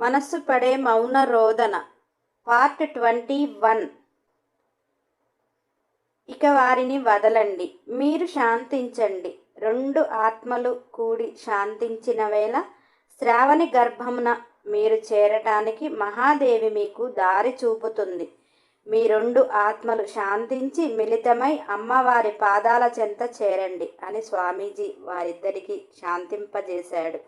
మనస్సు పడే మౌన రోదన. Part twenty one. ఇక వారిని వదలండి. మీరు శాంతించండి. రెండు ఆత్మలు కూడి శాంతించిన వేళ శ్రావణి గర్భమున మీరు చేరటానికి మహాదేవి మీకు దారి చూపుతుంది. మీ రెండు ఆత్మలు శాంతించి మిళితమై అమ్మవారి పాదాల చెంత చేరండి అని స్వామీజీ వారిద్దరికీ శాంతింపజేశాడు.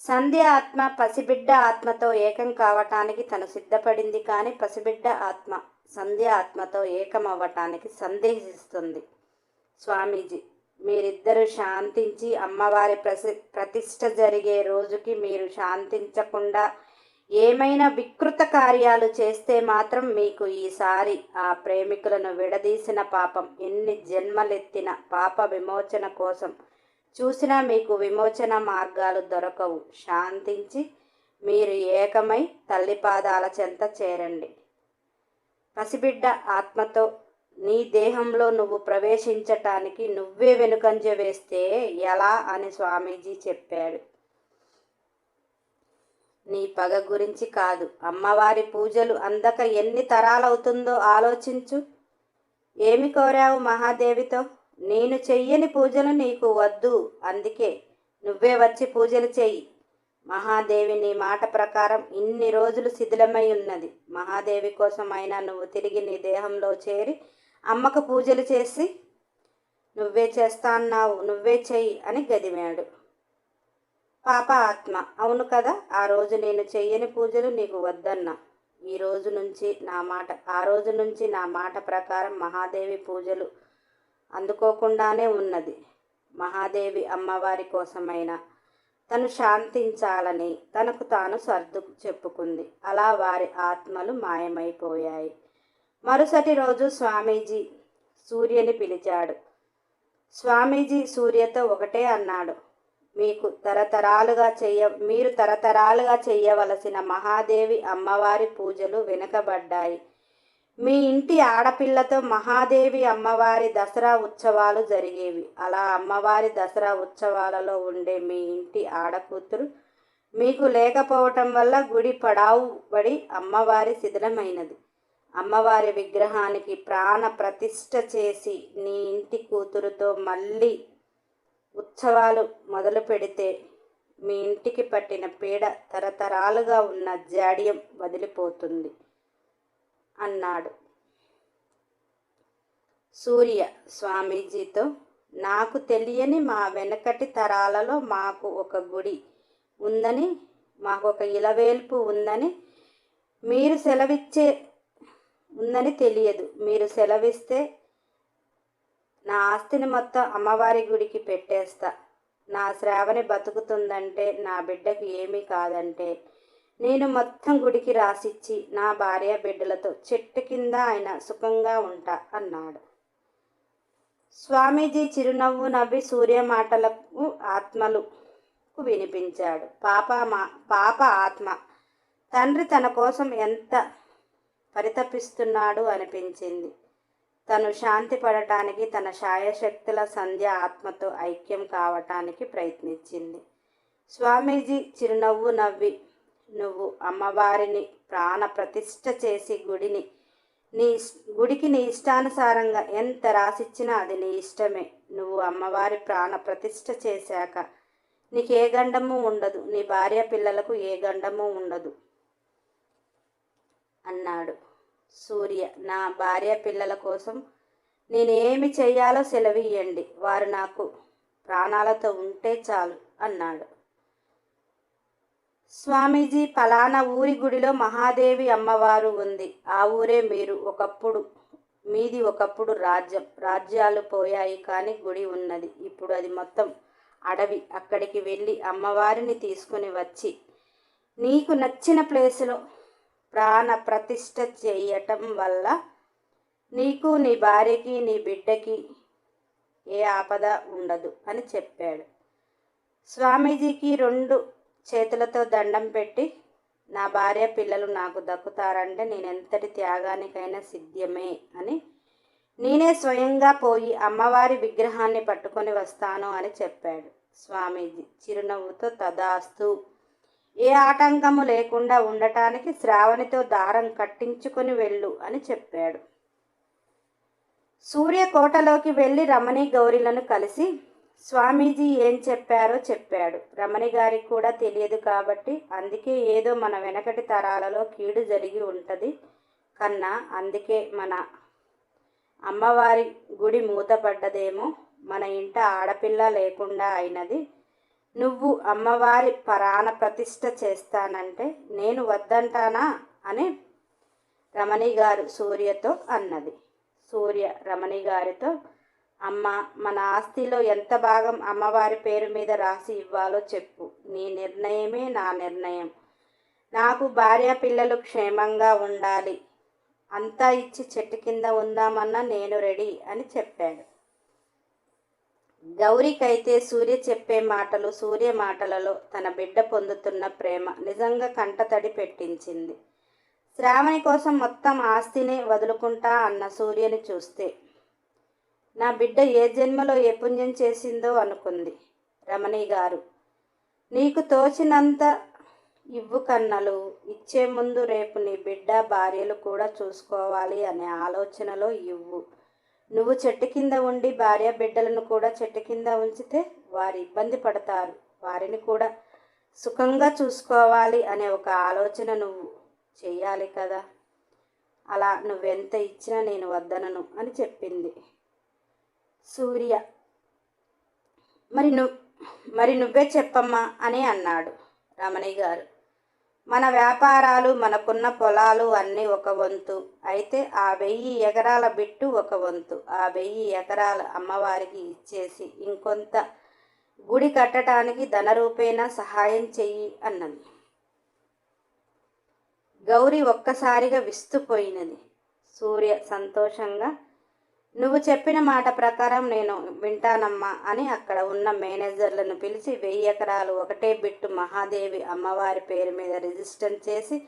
సంధ్య ఆత్మ పసిబిడ్డ ఆత్మతో ఏకం కావటానికి తను సిద్ధపడింది కానీ పసిబిడ్డ ఆత్మ సంధ్య ఆత్మతో ఏకమవ్వటానికి సందేహిస్తుంది. స్వామీజీ మీరిద్దరూ శాంతించి అమ్మవారి ప్రసి ప్రతిష్ట జరిగే రోజుకి మీరు శాంతించకుండా ఏమైనా వికృత కార్యాలు చేస్తే మాత్రం మీకు ఈసారి ఆ ప్రేమికులను విడదీసిన పాపం ఎన్ని జన్మలెత్తిన పాప విమోచన కోసం చూసినా మీకు విమోచన మార్గాలు దొరకవు. శాంతించి మీరు ఏకమై తల్లి పాదాల చెంత చేరండి. పసిబిడ్డ ఆత్మతో నీ దేహంలో నువ్వు ప్రవేశించటానికి నువ్వే వెనుకంజ వేస్తే ఎలా అని స్వామీజీ చెప్పాడు. నీ పగ గురించి కాదు. అమ్మవారి పూజలు అందక ఎన్ని తరాలవుతుందో ఆలోచించు. ఏమి కోరావు మహాదేవితో? నేను చెయ్యని పూజలు నీకు వద్దు అందుకే నువ్వే వచ్చి పూజలు చెయ్యి. మహాదేవి నీ మాట ప్రకారం ఇన్ని రోజులు శిథిలమై ఉన్నది. మహాదేవి కోసమైనా నువ్వు తిరిగి నీ దేహంలో చేరి అమ్మకు పూజలు చేసి నువ్వే చేస్తా అన్నావు నువ్వే చెయ్యి అని గదిమాడు. పాప ఆత్మ అవును కదా ఆ రోజు నేను చెయ్యని పూజలు నీకు వద్దన్నా. ఈ రోజు నుంచి నా మాట ఆ రోజు నుంచి నా మాట ప్రకారం మహాదేవి పూజలు అందుకోకుండానే ఉన్నది. మహాదేవి అమ్మవారి కోసమైనా తను శాంతించాలని తనకు తాను సర్దు చెప్పుకుంది. అలా వారి ఆత్మలు మాయమైపోయాయి. మరుసటి రోజు స్వామీజీ సూర్యని పిలిచాడు. స్వామీజీ సూర్యతో ఒకటే అన్నాడు. మీకు తరతరాలుగా చెయ్య మీరు తరతరాలుగా చెయ్యవలసిన మహాదేవి అమ్మవారి పూజలు వెనుకబడ్డాయి. మీ ఇంటి ఆడపిల్లతో మహాదేవి అమ్మవారి దసరా ఉత్సవాలు జరిగేవి. అలా అమ్మవారి దసరా ఉత్సవాలలో ఉండే మీ ఇంటి ఆడకూతురు మీకు లేకపోవటం వల్ల గుడి పడావు పడి అమ్మవారి శిథిలమైనది. అమ్మవారి విగ్రహానికి ప్రాణ ప్రతిష్ట చేసి నీ ఇంటి కూతురుతో మళ్ళీ ఉత్సవాలు మొదలు పెడితే మీ ఇంటికి పట్టిన పీడ తరతరాలుగా ఉన్న జాడ్యం వదిలిపోతుంది. అన్నాడు. సూర్య స్వామీజీతో నాకు తెలియని మా వెనకటి తరాలలో మాకు ఒక గుడి ఉందని మాకు ఒక ఇలవేల్పు ఉందని మీరు సెలవిచ్చే ఉందని తెలియదు. మీరు సెలవిస్తే నా ఆస్తిని మొత్తం అమ్మవారి గుడికి పెట్టేస్తా. నా శ్రావణి బతుకుతుందంటే నా బిడ్డకి ఏమీ కాదంటే నేను మొత్తం గుడికి రాసిచ్చి నా భార్య బిడ్డలతో చెట్టు కింద ఆయన సుఖంగా ఉంటా అన్నాడు. స్వామీజీ చిరునవ్వు నవ్వి సూర్య మాటలకు ఆత్మలకు వినిపించాడు. పాప మా పాప ఆత్మ తండ్రి తన కోసం ఎంత పరితపిస్తున్నాడు అనిపించింది. తను శాంతి పడటానికి తన శాయశక్తుల సంధ్య ఆత్మతో ఐక్యం కావటానికి ప్రయత్నించింది. స్వామీజీ చిరునవ్వు నవ్వి నువ్వు అమ్మవారిని ప్రాణ ప్రతిష్ఠ చేసి గుడిని నీ గుడికి నీ ఇష్టానుసారంగా ఎంత రాసిచ్చినా అది నీ ఇష్టమే. నువ్వు అమ్మవారి ప్రాణ ప్రతిష్ఠ చేశాక నీకు ఏ గండము ఉండదు నీ భార్య పిల్లలకు ఏ గండము ఉండదు. అన్నాడు సూర్య. నా భార్య పిల్లల కోసం నేను ఏమి చెయ్యాలో సెలవియ్యండి. వారు నాకు ప్రాణాలతో ఉంటే చాలు అన్నాడు. స్వామీజీ పలానా ఊరి గుడిలో మహాదేవి అమ్మవారు ఉంది. ఆ ఊరే మీరు. ఒకప్పుడు మీది ఒకప్పుడు రాజ్యం. రాజ్యాలు పోయాయి కానీ గుడి ఉన్నది. ఇప్పుడు అది మొత్తం అడవి. అక్కడికి వెళ్ళి అమ్మవారిని తీసుకుని వచ్చి నీకు నచ్చిన ప్లేసులో ప్రాణ ప్రతిష్ఠ చేయటం వల్ల నీకు నీ భార్యకి నీ బిడ్డకి ఏ ఆపద ఉండదు అని చెప్పాడు. స్వామీజీకి రెండు చేతులతో దండం పెట్టి నా భార్య పిల్లలు నాకు దక్కుతారంటే నేను ఎంతటి త్యాగానికైనా సిద్ధమే అని. నేనే స్వయంగా పోయి అమ్మవారి విగ్రహాన్ని పట్టుకొని వస్తాను అని చెప్పాడు స్వామీజీ చిరునవ్వుతో తదాస్తు. ఏ ఆటంకము లేకుండా ఉండటానికి శ్రావణితో దారం కట్టించుకొని వెళ్ళు అని చెప్పాడు. సూర్య కోటలోకి వెళ్ళి రమణి గౌరీలను కలిసి స్వామీజీ ఏం చెప్పారో చెప్పాడు. రమణి గారికి కూడా తెలియదు కాబట్టి అందుకే ఏదో మన వెనకటి తరాలలో కీడు జరిగి ఉంటుంది కన్నా అందుకే మన అమ్మవారి గుడి మూతపడ్డదేమో మన ఇంట ఆడపిల్ల లేకుండా అయినది. నువ్వు అమ్మవారి పరాణ ప్రతిష్ట చేస్తానంటే నేను వద్దంటానా? అని రమణి గారు సూర్యతో అన్నది. సూర్య రమణి గారితో అమ్మ మన ఆస్తిలో ఎంత భాగం అమ్మవారి పేరు మీద రాసి ఇవ్వాలో చెప్పు. నీ నిర్ణయమే నా నిర్ణయం. నాకు భార్య పిల్లలు క్షేమంగా ఉండాలి. అంతా ఇచ్చి చెట్టు కింద ఉందామన్నా నేను రెడీ అని చెప్పాడు. గౌరికైతే సూర్య చెప్పే మాటలు సూర్య మాటలలో తన బిడ్డ పొందుతున్న ప్రేమ నిజంగా కంటతడి పెట్టించింది. శ్రావణి కోసం మొత్తం ఆస్తిని వదులుకుంటా అన్న సూర్యని చూస్తే నా బిడ్డ ఏ జన్మలో ఏ పుణ్యం చేసిందో అనుకుంది రమణి గారు. నీకు తోచినంత ఇవ్వు కన్నలు ఇచ్చే ముందు రేపు నీ బిడ్డ భార్యలు కూడా చూసుకోవాలి అనే ఆలోచనలో ఇవ్వు. నువ్వు చెట్టు కింద ఉండి భార్య బిడ్డలను కూడా చెట్టు కింద ఉంచితే వారు ఇబ్బంది పడతారు. వారిని కూడా సుఖంగా చూసుకోవాలి అనే ఒక ఆలోచన నువ్వు చేయాలి కదా. అలా నువ్వెంత ఇచ్చినా నేను వద్దనను అని చెప్పింది. సూర్య. మరి నువ్వు మరి నువ్వే చెప్పమ్మా అని అన్నాడు రమణి గారు. మన వ్యాపారాలు మనకున్న పొలాలు అన్నీ ఒక వంతు. అయితే ఆ వెయ్యి ఎకరాల బిట్టు ఒక వంతు. ఆ వెయ్యి ఎకరాల అమ్మవారికి ఇచ్చేసి ఇంకొంత గుడి కట్టడానికి ధనరూపేణ సహాయం చెయ్యి అన్నది. గౌరీ ఒక్కసారిగా విస్తుపోయినది. సూర్య సంతోషంగా నువ్వు చెప్పిన మాట ప్రకారం నేను వింటానమ్మా అని అక్కడ ఉన్న మేనేజర్లను పిలిచి వెయ్యి ఎకరాలు ఒకటే బిట్టు మహాదేవి అమ్మవారి పేరు మీద రిజిస్టర్ చేసి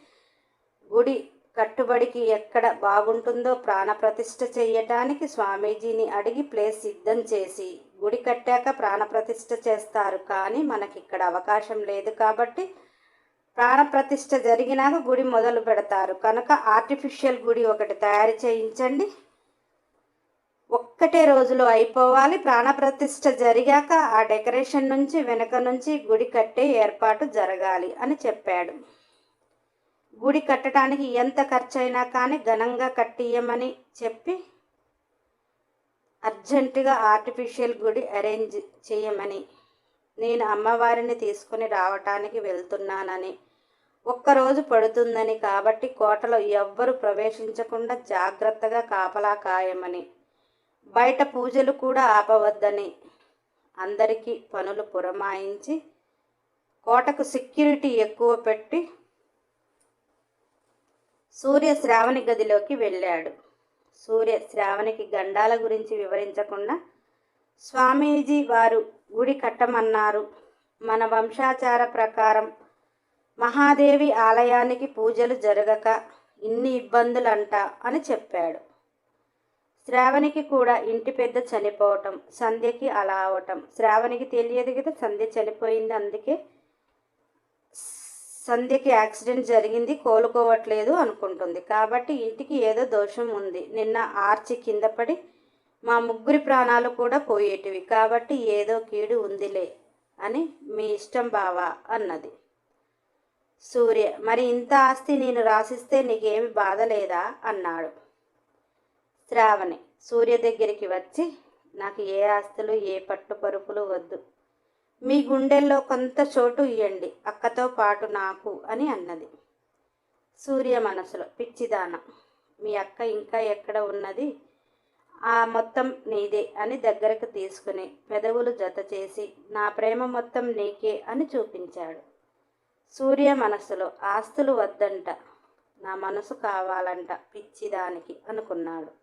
గుడి కట్టుబడికి ఎక్కడ బాగుంటుందో ప్రాణప్రతిష్ఠ చేయటానికి స్వామీజీని అడిగి ప్లేస్ సిద్ధం చేసి గుడి కట్టాక ప్రాణప్రతిష్ఠ చేస్తారు కానీ మనకి ఇక్కడ అవకాశం లేదు కాబట్టి ప్రాణప్రతిష్ఠ జరిగినాక గుడి మొదలు పెడతారు. కనుక ఆర్టిఫిషియల్ గుడి ఒకటి తయారు చేయించండి. ఒక్కటే రోజులో అయిపోవాలి. ప్రాణప్రతిష్ఠ జరిగాక ఆ డెకరేషన్ నుంచి వెనక నుంచి గుడి కట్టే ఏర్పాటు జరగాలి అని చెప్పాడు. గుడి కట్టడానికి ఎంత ఖర్చైనా కానీ ఘనంగా కట్టియమని చెప్పి అర్జెంటుగా ఆర్టిఫిషియల్ గుడి అరేంజ్ చేయమని నేను అమ్మవారిని తీసుకుని రావటానికి వెళ్తున్నానని. ఒక్కరోజు పడుతుందని కాబట్టి కోటలో ఎవ్వరు ప్రవేశించకుండా జాగ్రత్తగా కాపలా కాయమని బయట పూజలు కూడా ఆపవద్దని అందరికీ పనులు పురమాయించి కోటకు సెక్యూరిటీ ఎక్కువ పెట్టి సూర్య శ్రావణి గదిలోకి వెళ్ళాడు. సూర్య శ్రావణికి గండాల గురించి వివరించకుండా స్వామీజీ వారు గుడి కట్టమన్నారు. మన వంశాచార ప్రకారం మహాదేవి ఆలయానికి పూజలు జరగక ఇన్ని ఇబ్బందులంట అని చెప్పాడు. శ్రావణికి కూడా ఇంటి పెద్ద చనిపోవటం సంధ్యకి అలా అవటం. శ్రావణికి తెలియదు కదా సంధ్య చనిపోయింది అందుకే సంధ్యకి యాక్సిడెంట్ జరిగింది కోలుకోవట్లేదు అనుకుంటుంది. కాబట్టి ఇంటికి ఏదో దోషం ఉంది. నిన్న ఆర్చి కింద పడి మా ముగ్గురి ప్రాణాలు కూడా పోయేటివి. కాబట్టి ఏదో కీడు ఉందిలే అని మీ ఇష్టం బావా అన్నది. సూర్య మరి ఇంత ఆస్తి నేను రాసిస్తే నీకేమి బాధ లేదా? అన్నాడు. శ్రావణి. సూర్య దగ్గరికి వచ్చి నాకు ఏ ఆస్తులు ఏ పట్టు పరుపులు వద్దు. మీ గుండెల్లో కొంత చోటు ఇవ్వండి అక్కతో పాటు నాకు అని అన్నది. సూర్య మనసులో పిచ్చిదాన మీ అక్క ఇంకా ఎక్కడ ఉన్నది? ఆ మొత్తం నీదే అని దగ్గరకు తీసుకుని పెదవులు జత చేసి నా ప్రేమ మొత్తం నీకే అని చూపించాడు. సూర్య మనసులో ఆస్తులు వద్దంట నా మనసు కావాలంట పిచ్చిదానికి అనుకున్నాడు.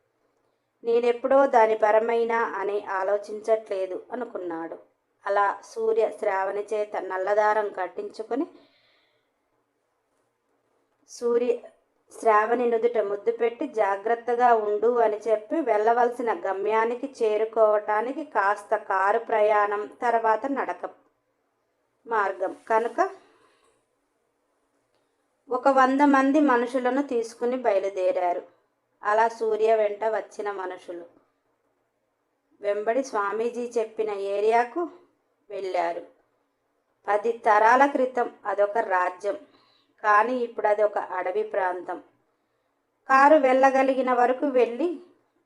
నేనెప్పుడో దాని పరమైన అని ఆలోచించట్లేదు అనుకున్నాడు. అలా సూర్య శ్రావణి చేత నల్లదారం కట్టించుకొని సూర్య శ్రావణి నుదుట ముద్దు పెట్టి జాగ్రత్తగా ఉండు అని చెప్పి వెళ్ళవలసిన గమ్యానికి చేరుకోవటానికి కాస్త కారు ప్రయాణం తర్వాత నడక మార్గం. కనుక ఒక వంద మంది మనుషులను తీసుకుని బయలుదేరారు. అలా సూర్య వెంట వచ్చిన మనుషులు. వెంబడి స్వామీజీ చెప్పిన ఏరియాకు వెళ్ళారు. పది తరాల క్రితం అదొక రాజ్యం కానీ ఇప్పుడు అది ఒక అడవి ప్రాంతం. కారు వెళ్ళగలిగిన వరకు వెళ్ళి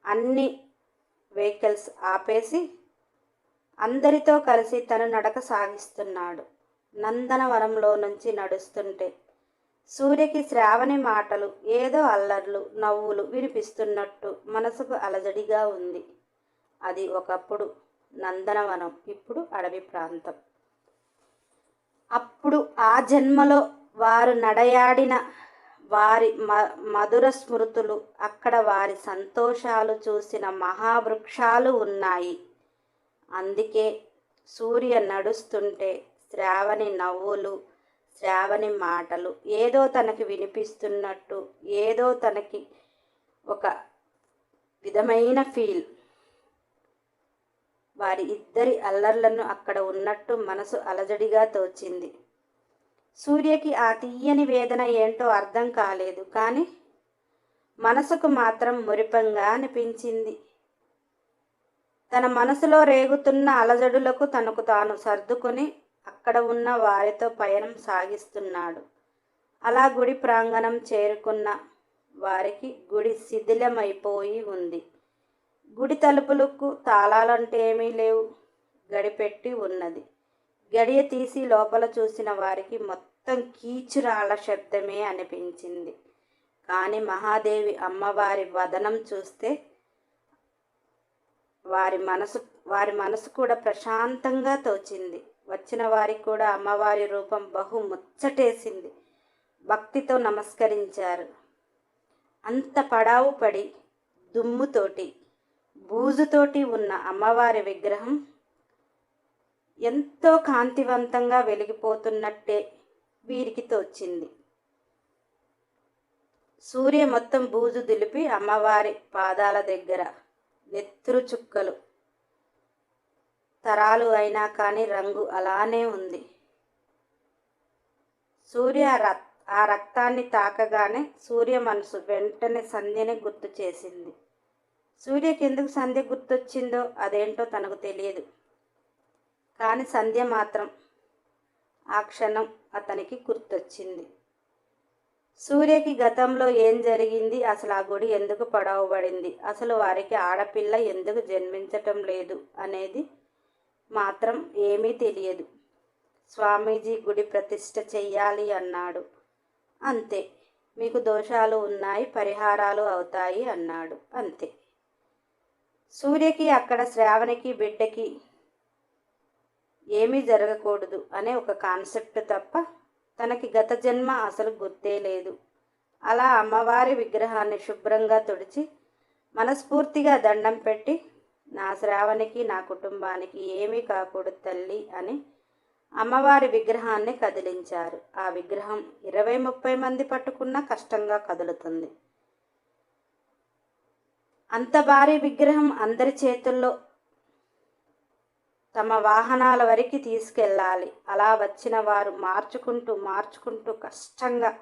అన్ని వెహికల్స్ ఆపేసి అందరితో కలిసి తను నడక సాగిస్తున్నాడు. నందనవనంలో నుంచి నడుస్తుంటే సూర్యకి శ్రావణి మాటలు ఏదో అల్లర్లు నవ్వులు వినిపిస్తున్నట్టు మనసుకు అలజడిగా ఉంది. అది ఒకప్పుడు నందనవనం ఇప్పుడు అడవి ప్రాంతం. అప్పుడు ఆ జన్మలో వారు నడయాడిన వారి మ మధుర స్మృతులు అక్కడ వారి సంతోషాలు చూసిన మహావృక్షాలు ఉన్నాయి. అందుకే సూర్య నడుస్తుంటే శ్రావణి నవ్వులు శ్రావణి మాటలు. ఏదో తనకి వినిపిస్తున్నట్టు ఏదో తనకి ఒక విధమైన ఫీల్. వారి ఇద్దరి అల్లర్లను అక్కడ ఉన్నట్టు మనసు అలజడిగా తోచింది. సూర్యకి ఆ తీయని వేదన ఏంటో అర్థం కాలేదు. కానీ మనసుకు మాత్రం మురిపంగా అనిపించింది. తన మనసులో రేగుతున్న అలజడులకు తనకు తాను సర్దుకొని అక్కడ ఉన్న వారితో పయనం సాగిస్తున్నాడు. అలా గుడి ప్రాంగణం చేరుకున్న వారికి గుడి శిథిలమైపోయి ఉంది. గుడి తలుపులకు తాళాలంటే ఏమీ లేవు. గడిపెట్టి ఉన్నది. గడియ తీసి లోపల చూసిన వారికి మొత్తం కీచురాళ్ళ శబ్దమే అనిపించింది. కానీ మహాదేవి అమ్మవారి వదనం చూస్తే వారి మనసు వారి మనసు కూడా ప్రశాంతంగా తోచింది. వచ్చిన వారికి కూడా అమ్మవారి రూపం బహు ముచ్చటేసింది. భక్తితో నమస్కరించారు. అంత పడావు పడి దుమ్ముతోటి బూజుతోటి ఉన్న అమ్మవారి విగ్రహం ఎంతో కాంతివంతంగా వెలిగిపోతున్నట్టే వీరికి తోచింది. సూర్య మొత్తం బూజు దులిపి అమ్మవారి పాదాల దగ్గర నెత్తురు చుక్కలు తరాలు అయినా కానీ రంగు అలానే ఉంది. సూర్య ఆ రక్తాన్ని తాకగానే సూర్య మనసు వెంటనే సంధ్యని గుర్తు చేసింది. సూర్యకి ఎందుకు సంధ్య గుర్తొచ్చిందో అదేంటో తనకు తెలియదు. కానీ సంధ్య మాత్రం ఆ క్షణం అతనికి గుర్తొచ్చింది. సూర్యకి గతంలో ఏం జరిగింది? అసలు ఆ గుడి ఎందుకు పడవబడింది? అసలు వారికి ఆడపిల్ల ఎందుకు జన్మించటం లేదు? అనేది మాత్రం ఏమీ తెలియదు. స్వామీజీ గుడి ప్రతిష్ట చెయ్యాలి అన్నాడు. అంతే మీకు దోషాలు ఉన్నాయి పరిహారాలు అవుతాయి అన్నాడు. అంతే. సూర్యకి అక్కడ శ్రావణికి బిడ్డకి ఏమీ జరగకూడదు అనే ఒక కాన్సెప్ట్ తప్ప తనకి గత జన్మ అసలు గుర్తే లేదు. అలా అమ్మవారి విగ్రహాన్ని శుభ్రంగా తుడిచి మనస్ఫూర్తిగా దండం పెట్టి నా శ్రావణికి నా కుటుంబానికి ఏమీ కాకూడదు తల్లి అని అమ్మవారి విగ్రహాన్ని కదిలించారు. ఆ విగ్రహం ఇరవై ముప్పై మంది పట్టుకున్నా కష్టంగా కదులుతుంది. అంత భారీ విగ్రహం అందరి చేతుల్లో తమ వాహనాల వరకు తీసుకెళ్ళాలి. అలా వచ్చిన వారు మార్చుకుంటూ మార్చుకుంటూ కష్టంగా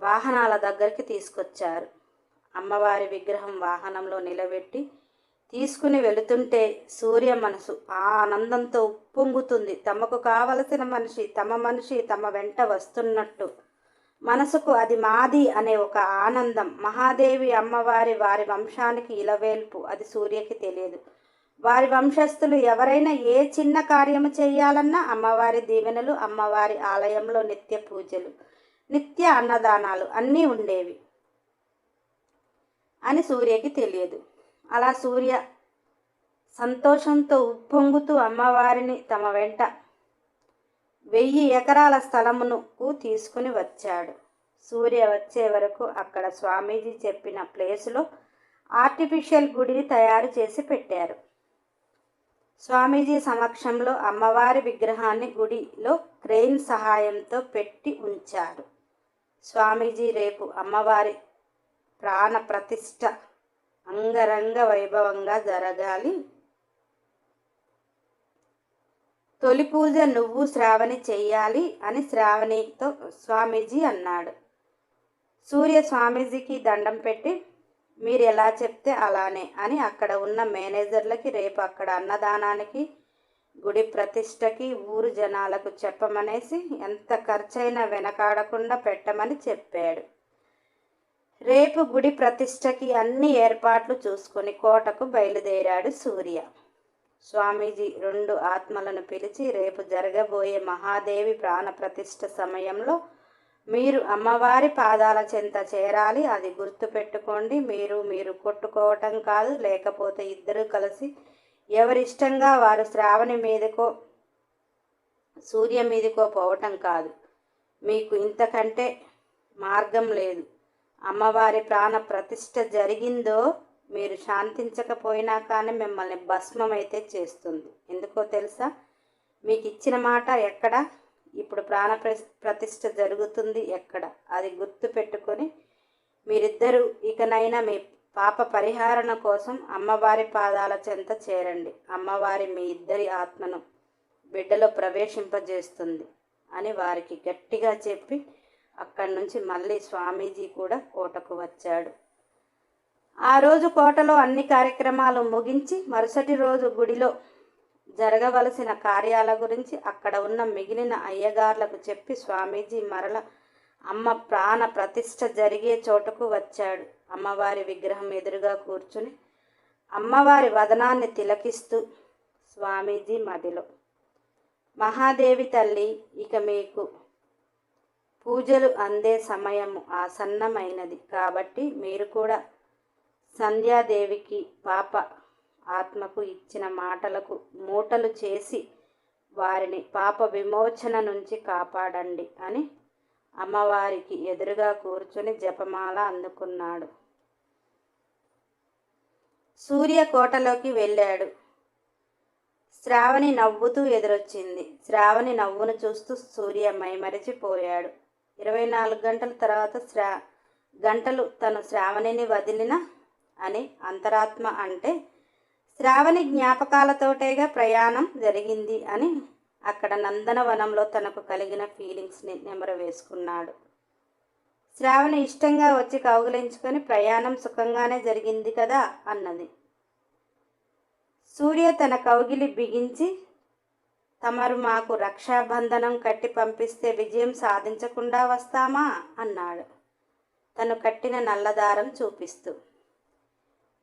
వాహనాల దగ్గరికి తీసుకొచ్చారు. అమ్మవారి విగ్రహం వాహనంలో నిలబెట్టి తీసుకుని వెళుతుంటే సూర్య మనసు ఆ ఆనందంతో ఉప్పొంగుతుంది. తమకు కావలసిన మనిషి తమ మనిషి తమ వెంట వస్తున్నట్టు. మనసుకు అది మాది అనే ఒక ఆనందం. మహాదేవి అమ్మవారి వారి వంశానికి ఇలవేల్పు. అది సూర్యకి తెలియదు. వారి వంశస్థులు ఎవరైనా ఏ చిన్న కార్యము చేయాలన్నా అమ్మవారి దీవెనలు అమ్మవారి ఆలయంలో నిత్య పూజలు నిత్య అన్నదానాలు అన్నీ ఉండేవి అని సూర్యకి తెలియదు. అలా సూర్య సంతోషంతో ఉప్పొంగుతూ అమ్మవారిని తమ వెంట వెయ్యి ఎకరాల స్థలమునుకు తీసుకుని వచ్చాడు. సూర్య వచ్చే వరకు అక్కడ స్వామీజీ చెప్పిన ప్లేసులో ఆర్టిఫిషియల్ గుడిని తయారు చేసి పెట్టారు. స్వామీజీ సమక్షంలో అమ్మవారి విగ్రహాన్ని గుడిలో క్రెయిన్ సహాయంతో పెట్టి ఉంచారు. స్వామీజీ రేపు అమ్మవారి ప్రాణ ప్రతిష్ట అంగరంగ వైభవంగా జరగాలి. తొలి పూజ నువ్వు శ్రావణి చెయ్యాలి అని శ్రావణితో స్వామీజీ అన్నాడు. సూర్య స్వామీజీకి దండం పెట్టి మీరు ఎలా చెప్తే అలానే అని అక్కడ ఉన్న మేనేజర్లకి రేపు అక్కడ అన్నదానానికి గుడి ప్రతిష్టకి ఊరు జనాలకు చెప్పమనేసి ఎంత ఖర్చైనా వెనకాడకుండా పెట్టమని చెప్పాడు. రేపు గుడి ప్రతిష్టకి అన్ని ఏర్పాట్లు చూసుకొని కోటకు బయలుదేరాడు సూర్య. స్వామీజీ రెండు ఆత్మలను పిలిచి రేపు జరగబోయే మహాదేవి ప్రాణప్రతిష్ఠ సమయంలో మీరు అమ్మవారి పాదాల చెంత చేరాలి. అది గుర్తుపెట్టుకోండి మీరు మీరు కొట్టుకోవటం కాదు. లేకపోతే ఇద్దరు కలిసి ఎవరిష్టంగా వారు శ్రావణి మీదకో సూర్య మీదకో పోవటం కాదు. మీకు ఇంతకంటే మార్గం లేదు. అమ్మవారి ప్రాణ ప్రతిష్ట జరిగిందో మీరు శాంతించకపోయినా కానీ మిమ్మల్ని భస్మం అయితే చేస్తుంది. ఎందుకో తెలుసా? మీకు ఇచ్చిన మాట ఎక్కడ? ఇప్పుడు ప్రాణ ప్రతిష్ట జరుగుతుంది ఎక్కడ? అది గుర్తు పెట్టుకొని మీరిద్దరూ ఇకనైనా మీ పాప పరిహారణ కోసం అమ్మవారి పాదాల చెంత చేరండి. అమ్మవారి మీ ఇద్దరి ఆత్మను బిడ్డలో ప్రవేశింపజేస్తుంది అని వారికి గట్టిగా చెప్పి అక్కడి నుంచి మళ్ళీ స్వామీజీ కూడా కోటకు వచ్చాడు. ఆ రోజు కోటలో అన్ని కార్యక్రమాలు ముగించి మరుసటి రోజు గుడిలో జరగవలసిన కార్యాల గురించి అక్కడ ఉన్న మిగిలిన అయ్యగార్లకు చెప్పి స్వామీజీ మరల అమ్మ ప్రాణ ప్రతిష్ఠ జరిగే చోటుకు వచ్చాడు. అమ్మవారి విగ్రహం ఎదురుగా కూర్చుని అమ్మవారి వదనాన్ని తిలకిస్తూ స్వామీజీ మదిలో మహాదేవి తల్లి ఇక మీకు పూజలు అందే సమయము ఆసన్నమైనది. కాబట్టి మీరు కూడా సంధ్యాదేవికి పాప ఆత్మకు ఇచ్చిన మాటలకు మూటలు చేసి వారిని పాప విమోచన నుంచి కాపాడండి అని అమ్మవారికి ఎదురుగా కూర్చుని జపమాల అందుకున్నాడు. సూర్య కోటలోకి వెళ్ళాడు. శ్రావణి నవ్వుతూ ఎదురొచ్చింది. శ్రావణి నవ్వును చూస్తూ సూర్య మైమరిచిపోయాడు. ఇరవై నాలుగు గంటల తర్వాత శ్రా గంటలు తను శ్రావణిని వదిలిన అని అంతరాత్మ అంటే శ్రావణి జ్ఞాపకాలతోటేగా ప్రయాణం జరిగింది అని అక్కడ నందనవనంలో తనకు కలిగిన ఫీలింగ్స్ని నెమరవేసుకున్నాడు శ్రావణి ఇష్టంగా వచ్చి కౌగులించుకొని ప్రయాణం సుఖంగానే జరిగింది కదా అన్నది. సూర్య తన కౌగిలి బిగించి తమరు మాకు రక్షాబంధనం కట్టి పంపిస్తే విజయం సాధించకుండా వస్తామా? అన్నాడు. తను కట్టిన నల్లదారం చూపిస్తూ.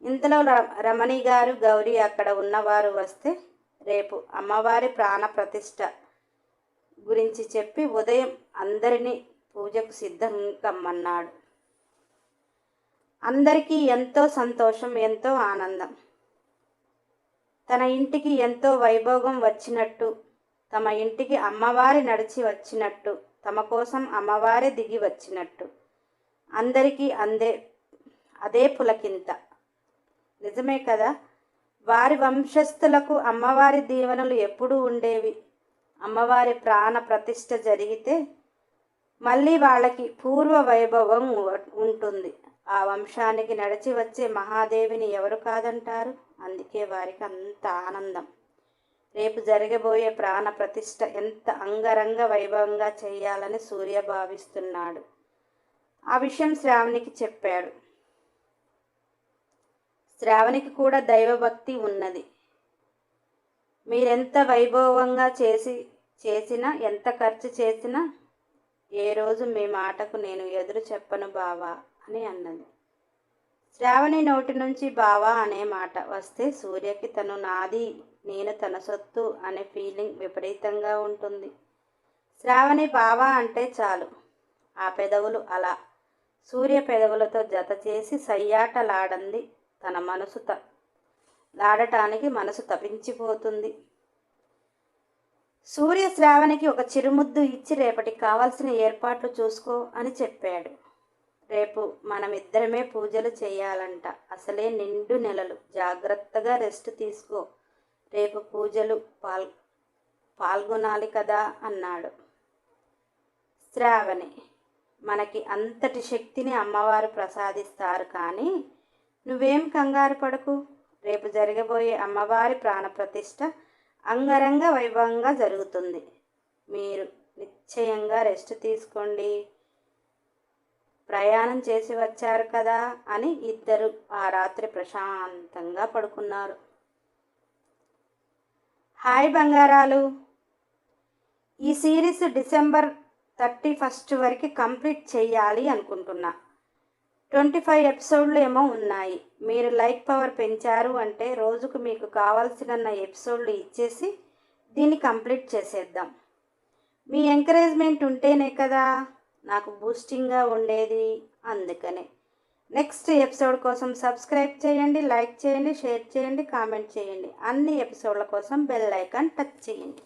ఇంతలో రమణి గారు గౌరీ అక్కడ ఉన్నవారు వస్తే రేపు అమ్మవారి ప్రాణ ప్రతిష్ట గురించి చెప్పి ఉదయం అందరినీ పూజకు సిద్ధం కమ్మన్నాడు అందరికీ ఎంతో సంతోషం ఎంతో ఆనందం. తన ఇంటికి ఎంతో వైభోగం వచ్చినట్టు తమ ఇంటికి అమ్మవారి నడిచి వచ్చినట్టు తమ కోసం అమ్మవారి దిగి వచ్చినట్టు. అందరికీ అందే అదే పులకింత. నిజమే కదా? వారి వంశస్థులకు అమ్మవారి దీవెనలు ఎప్పుడూ ఉండేవి. అమ్మవారి ప్రాణ ప్రతిష్ట జరిగితే మళ్ళీ వాళ్ళకి పూర్వ వైభవం ఉంటుంది. ఆ వంశానికి నడిచి వచ్చే మహాదేవిని ఎవరు కాదంటారు? అందుకే వారికి అంత ఆనందం. రేపు జరగబోయే ప్రాణ ప్రతిష్ట ఎంత అంగరంగ వైభవంగా చేయాలని సూర్య భావిస్తున్నాడు. ఆ విషయం శ్రావణికి చెప్పాడు. శ్రావణికి కూడా దైవభక్తి ఉన్నది. మీరెంత వైభవంగా చేసి చేసినా ఎంత ఖర్చు చేసినా ఏ రోజు మీ మాటకు నేను ఎదురు చెప్పను బావా. అని అన్నది. శ్రావణి నోటి నుంచి బావా అనే మాట వస్తే సూర్యకి తను నాది నేను తన సొత్తు అనే ఫీలింగ్ విపరీతంగా ఉంటుంది. శ్రావణి బావా అంటే చాలు. ఆ పెదవులు అలా. సూర్య పెదవులతో జత చేసి సయ్యాటలాడంది తన మనసు త లాడటానికి మనసు తపించిపోతుంది. సూర్య శ్రావణికి ఒక చిరుముద్దు ఇచ్చి రేపటికి కావాల్సిన ఏర్పాట్లు చూసుకో అని చెప్పాడు. రేపు మనమిద్దరమే పూజలు చేయాలంట. అసలే నిండు నెలలు. జాగ్రత్తగా రెస్ట్ తీసుకో. రేపు పూజలు పాల్ పాల్గొనాలి కదా అన్నాడు. శ్రావణి మనకి అంతటి శక్తిని అమ్మవారు ప్రసాదిస్తారు కానీ నువ్వేం కంగారు పడకు. రేపు జరగబోయే అమ్మవారి ప్రాణప్రతిష్ఠ అంగరంగ వైభవంగా జరుగుతుంది. మీరు నిశ్చయంగా రెస్ట్ తీసుకోండి. ప్రయాణం చేసి వచ్చారు కదా అని ఇద్దరు ఆ రాత్రి ప్రశాంతంగా పడుకున్నారు. హాయ్ బంగారాలు. ఈ సిరీస్ డిసెంబర్ థర్టీ ఫస్ట్ వరకు కంప్లీట్ చేయాలి అనుకుంటున్నా. ట్వంటీ ఫైవ్ ఎపిసోడ్లు ఏమో ఉన్నాయి. మీరు లైక్ పవర్ పెంచారు అంటే రోజుకు మీకు కావాల్సిన ఎపిసోడ్లు ఇచ్చేసి దీన్ని కంప్లీట్ చేసేద్దాం. మీ ఎంకరేజ్మెంట్ ఉంటేనే కదా నాకు బూస్టింగ్గా ఉండేది అందుకనే. నెక్స్ట్ ఎపిసోడ్ కోసం సబ్స్క్రైబ్ చేయండి లైక్ చేయండి షేర్ చేయండి కామెంట్ చేయండి. అన్ని ఎపిసోడ్ల కోసం బెల్ ఐకాన్ టచ్ చేయండి.